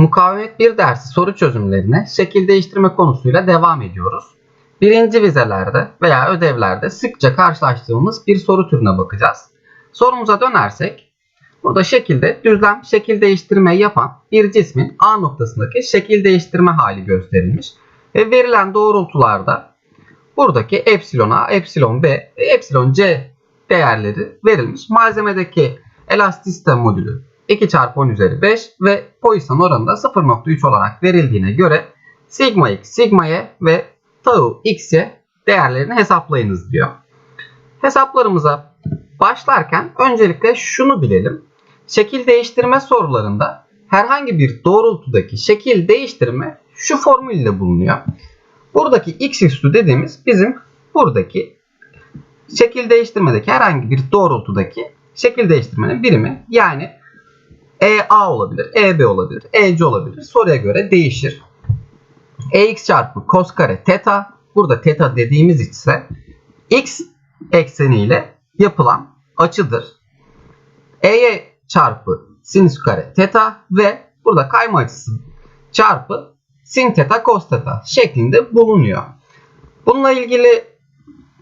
Mukavemet 1 dersi soru çözümlerine şekil değiştirme konusuyla devam ediyoruz. Birinci vizelerde veya ödevlerde sıkça karşılaştığımız bir soru türüne bakacağız. Sorumuza dönersek, burada şekilde düzlem şekil değiştirme yapan bir cismin A noktasındaki şekil değiştirme hali gösterilmiş. Ve verilen doğrultularda buradaki epsilon A, epsilon B ve epsilon C değerleri verilmiş. Malzemedeki elastisite modülü 2 çarpı 10 üzeri 5 ve Poisson oranı da 0.3 olarak verildiğine göre sigma x, sigma y ve tau x'y değerlerini hesaplayınız diyor. Hesaplarımıza başlarken öncelikle şunu bilelim. Şekil değiştirme sorularında herhangi bir doğrultudaki şekil değiştirme şu formülle bulunuyor. Buradaki x üstü dediğimiz bizim buradaki şekil değiştirmedeki herhangi bir doğrultudaki şekil değiştirmenin birimi. Yani EA olabilir, EB olabilir, EC olabilir. Soruya göre değişir. EX çarpı cos kare teta. Burada teta dediğimiz ise x ekseniyle yapılan açıdır. EY çarpı sinüs kare teta ve burada kayma açısı çarpı sin teta cos teta şeklinde bulunuyor. Bununla ilgili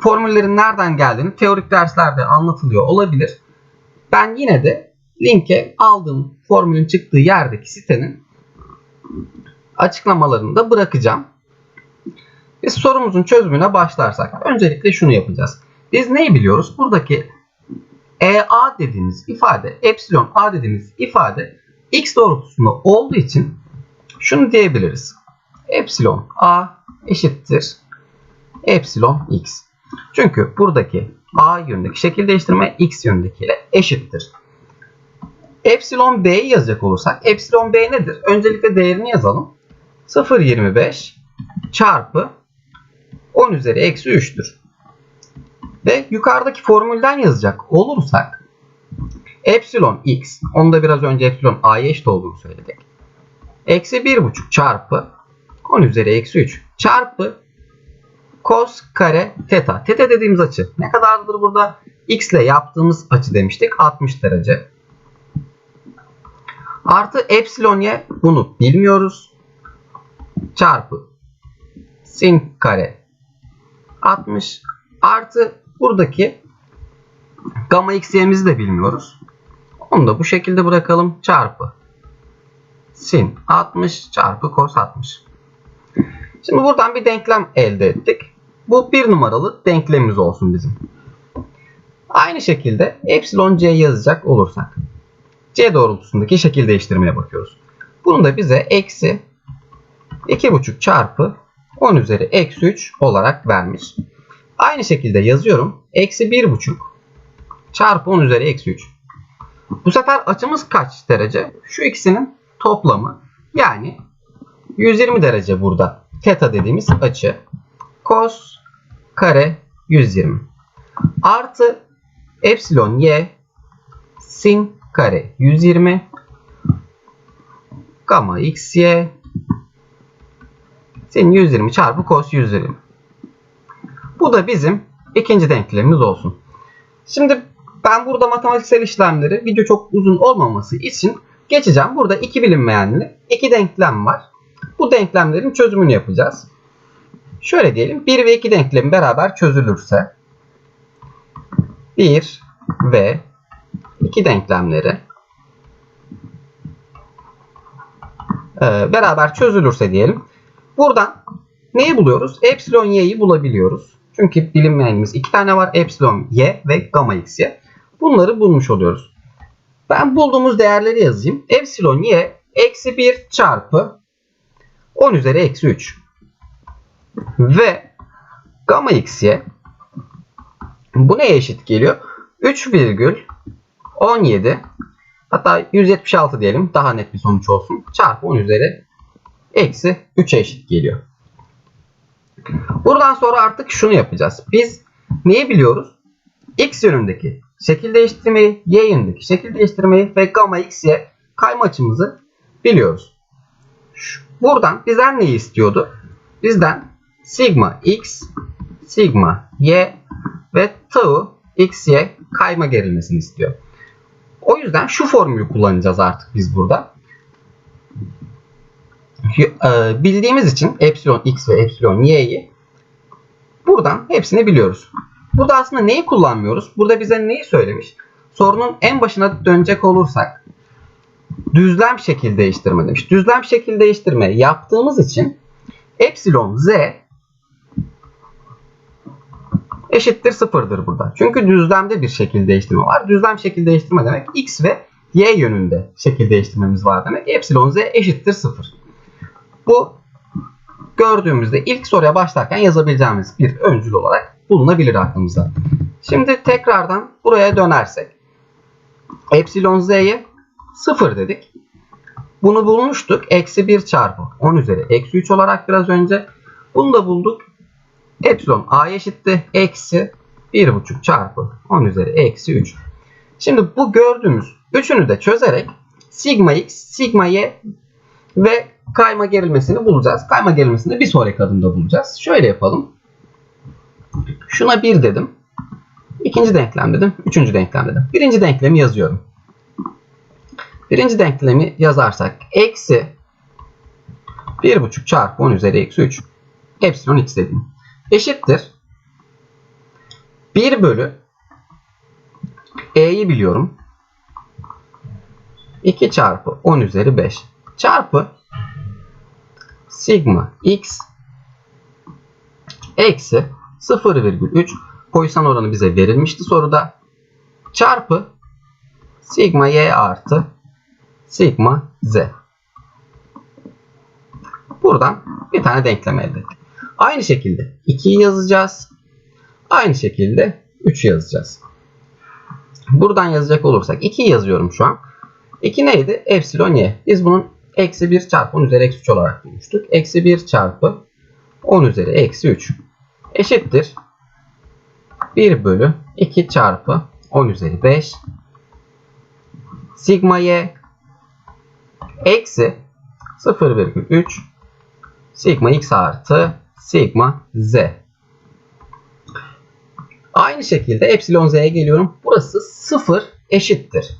formüllerin nereden geldiğini teorik derslerde anlatılıyor olabilir. Ben yine de linke aldığım formülün çıktığı yerdeki sitenin açıklamalarını da bırakacağım. Biz sorumuzun çözümüne başlarsak öncelikle şunu yapacağız. Biz neyi biliyoruz? Buradaki EA dediğimiz ifade, epsilon A dediğimiz ifade x doğrultusunda olduğu için şunu diyebiliriz. Epsilon A eşittir epsilon x. Çünkü buradaki A yönündeki şekil değiştirme x yönündekiyle eşittir. Epsilon B'yi yazacak olursak epsilon B nedir? Öncelikle değerini yazalım. 0.25 çarpı 10 üzeri eksi 3'tür. Ve yukarıdaki formülden yazacak olursak epsilon x, onda biraz önce epsilon a'ya eşit olduğunu söyledik. Eksi 1.5 çarpı 10 üzeri eksi 3 çarpı cos kare teta. Teta dediğimiz açı ne kadardır burada? X ile yaptığımız açı demiştik 60 derece. Artı epsilon y bunu bilmiyoruz. Çarpı sin kare 60 artı buradaki gamma x y'mizi de bilmiyoruz. Onu da bu şekilde bırakalım. Çarpı sin 60 çarpı cos 60. Şimdi buradan bir denklem elde ettik. Bu bir numaralı denklemimiz olsun bizim. Aynı şekilde epsilon c yazacak olursak c doğrultusundaki şekil değiştirmeye bakıyoruz. Bunu da bize eksi 2,5 çarpı 10 üzeri eksi 3 olarak vermiş. Aynı şekilde yazıyorum. Eksi 1,5 çarpı 10 üzeri eksi 3. Bu sefer açımız kaç derece? Şu ikisinin toplamı. Yani 120 derece burada. Teta dediğimiz açı. Cos kare 120. Artı epsilon y sin kare 120 gamma x y sin 120 çarpı cos 120. Bu da bizim ikinci denklemimiz olsun. Şimdi ben burada matematiksel işlemleri video çok uzun olmaması için geçeceğim. Burada iki bilinmeyenli iki denklem var. Bu denklemlerin çözümünü yapacağız. Şöyle diyelim 1 ve 2 denklemi beraber çözülürse 1 ve 2 denklemleri e, beraber çözülürse diyelim. Buradan neyi buluyoruz? Epsilon y'yi bulabiliyoruz. Çünkü bilinmeyenimiz iki tane var. Epsilon y ve gamma x y. Bunları bulmuş oluyoruz. Ben bulduğumuz değerleri yazayım. Epsilon y eksi 1 çarpı 10 üzeri eksi 3 ve gamma xy bu neye eşit geliyor? 3,17 hatta 176 diyelim daha net bir sonuç olsun. Çarpı 10 üzeri eksi 3'e eşit geliyor. Buradan sonra artık şunu yapacağız. Biz neyi biliyoruz? X yönündeki şekil değiştirmeyi, Y yönündeki şekil değiştirmeyi ve gamma x'y kayma açımızı biliyoruz. Buradan bizden neyi istiyordu? Bizden sigma x, sigma y ve tau x, y kayma gerilmesini istiyor. O yüzden şu formülü kullanacağız artık biz burada. e, bildiğimiz için epsilon x ve epsilon y'yi buradan hepsini biliyoruz. Burada aslında neyi kullanmıyoruz? Burada bize neyi söylemiş? Sorunun en başına dönecek olursak düzlem şekil değiştirme demiş. Düzlem şekil değiştirme yaptığımız için epsilon z eşittir sıfırdır burada. Çünkü düzlemde bir şekil değiştirme var. Düzlem şekil değiştirme demek x ve y yönünde şekil değiştirmemiz var demek. Epsilon z eşittir sıfır. Bu gördüğümüzde ilk soruya başlarken yazabileceğimiz bir öncül olarak bulunabilir aklımızda. Şimdi tekrardan buraya dönersek. Epsilon z'ye 0 dedik. Bunu bulmuştuk. Eksi 1 çarpı 10 üzeri eksi 3 olarak biraz önce. Bunu da bulduk. Epsilon a eşitti. Eksi 1,5 çarpı 10 üzeri eksi 3. Şimdi bu gördüğümüz üçünü de çözerek sigma x, sigma y ve kayma gerilmesini bulacağız. Kayma gerilmesini de bir sonraki adımda bulacağız. Şöyle yapalım. Şuna 1 dedim. İkinci denklem dedim. Üçüncü denklem dedim. Birinci denklemi yazıyorum. Birinci denklemi yazarsak eksi 1,5 çarpı 10 üzeri eksi 3 epsilon x dedim. Eşittir. 1 bölü e'yi biliyorum. 2 çarpı 10 üzeri 5 çarpı sigma x eksi 0,3 Poisson oranı bize verilmişti soruda. Çarpı sigma y artı sigma z. Buradan bir tane denklem elde ettik. Aynı şekilde 2'yi yazacağız. Aynı şekilde 3'ü yazacağız. Buradan yazacak olursak 2'yi yazıyorum şu an. 2 neydi? Epsilon y. Biz bunun eksi 1 çarpı 10 üzeri eksi 3 olarak bulmuştuk. Eksi 1 çarpı 10 üzeri eksi 3 eşittir. 1 bölü 2 çarpı 10 üzeri 5 sigma y eksi 0,3 sigma x artı sigma z. Aynı şekilde epsilon z'ye geliyorum. Burası 0 eşittir.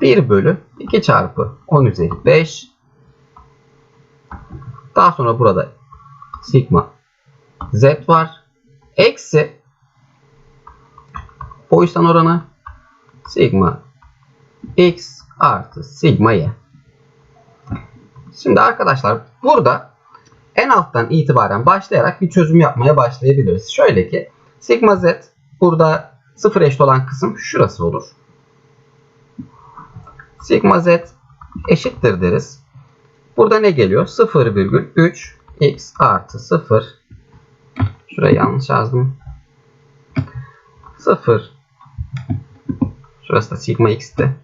1 bölü 2 çarpı 10 üzeri 5 daha sonra burada sigma z var. Eksi Poisson oranı sigma x artı sigma y. Şimdi arkadaşlar burada en alttan itibaren başlayarak bir çözüm yapmaya başlayabiliriz. Şöyle ki sigma z burada sıfır eşit olan kısım şurası olur. Sigma z eşittir deriz. Burada ne geliyor? 0,3 x artı 0 Şurayı yanlış yazdım. 0 Şurası da sigma x'ti.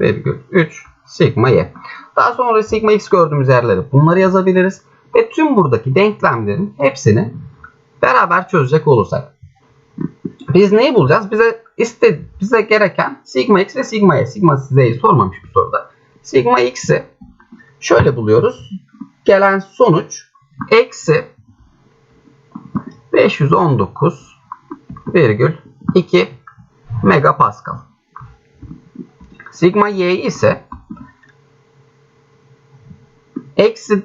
Virgül 3 sigma y. Daha sonra sigma x gördüğümüz yerleri bunları yazabiliriz. Ve tüm buradaki denklemlerin hepsini beraber çözecek olursak. Biz neyi bulacağız? Bize iste, bize gereken sigma x ve sigma y. Sigma z'yi sormamış bu soruda. Sigma x'i şöyle buluyoruz. Gelen sonuç eksi 519,2 megapascal. Sigma y ise eksi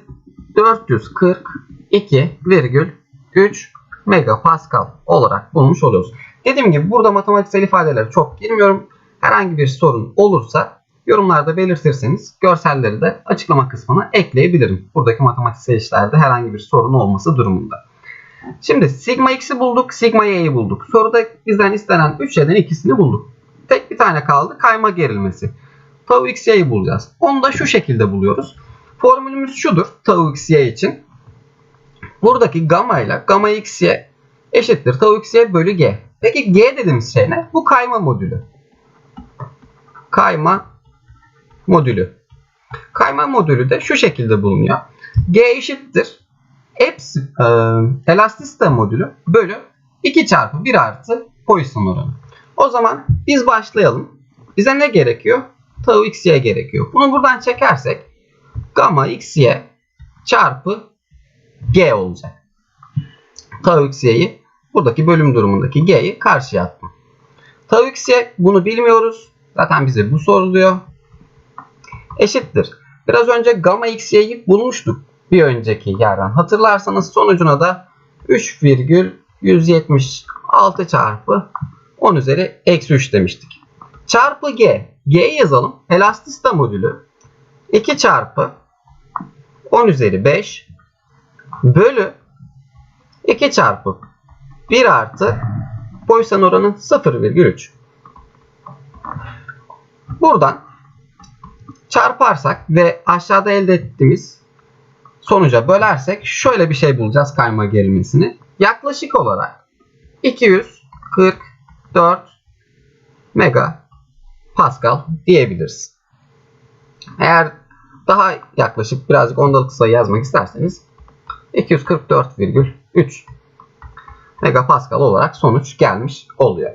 442,3 megapascal olarak bulmuş oluyoruz. Dediğim gibi burada matematiksel ifadelere çok girmiyorum. Herhangi bir sorun olursa yorumlarda belirtirseniz görselleri de açıklama kısmına ekleyebilirim. Buradaki matematiksel işlerde herhangi bir sorun olması durumunda. Şimdi sigma x'i bulduk, sigma y'yi bulduk. Soruda bizden istenen 3 şeyden ikisini bulduk. Tek bir tane kaldı kayma gerilmesi. Tau x y'yi bulacağız. Onu da şu şekilde buluyoruz. Formülümüz şudur tau x y için. Buradaki gamma ile gamma x y eşittir tau x y bölü g. Peki g dediğimiz şey ne? Bu kayma modülü. Kayma modülü. Kayma modülü de şu şekilde bulunuyor. G eşittir Epsi, e, elastisite modülü bölü 2 çarpı 1 artı Poisson oranı. O zaman biz başlayalım. Bize ne gerekiyor? Tau xy gerekiyor. Bunu buradan çekersek gamma xy çarpı g olacak. Tau xy'yi buradaki bölüm durumundaki g'yi karşıya attım. Tau xy bunu bilmiyoruz. Zaten bize bu soruluyor. eşittir. Biraz önce gamma xy'yi bulmuştuk bir önceki yerden. Hatırlarsanız sonucuna da 3,176 çarpı 10 üzeri eksi 3 demiştik. Çarpı g. G'yi yazalım. Elastisite modülü 2 çarpı 10 üzeri 5 bölü 2 çarpı 1 artı Poisson oranı 0,3. Buradan çarparsak ve aşağıda elde ettiğimiz sonuca bölersek şöyle bir şey bulacağız kayma gerilmesini. Yaklaşık olarak 244 mega Pascal diyebiliriz. Eğer daha yaklaşık birazcık ondalık sayı yazmak isterseniz 244,3 megapascal olarak sonuç gelmiş oluyor.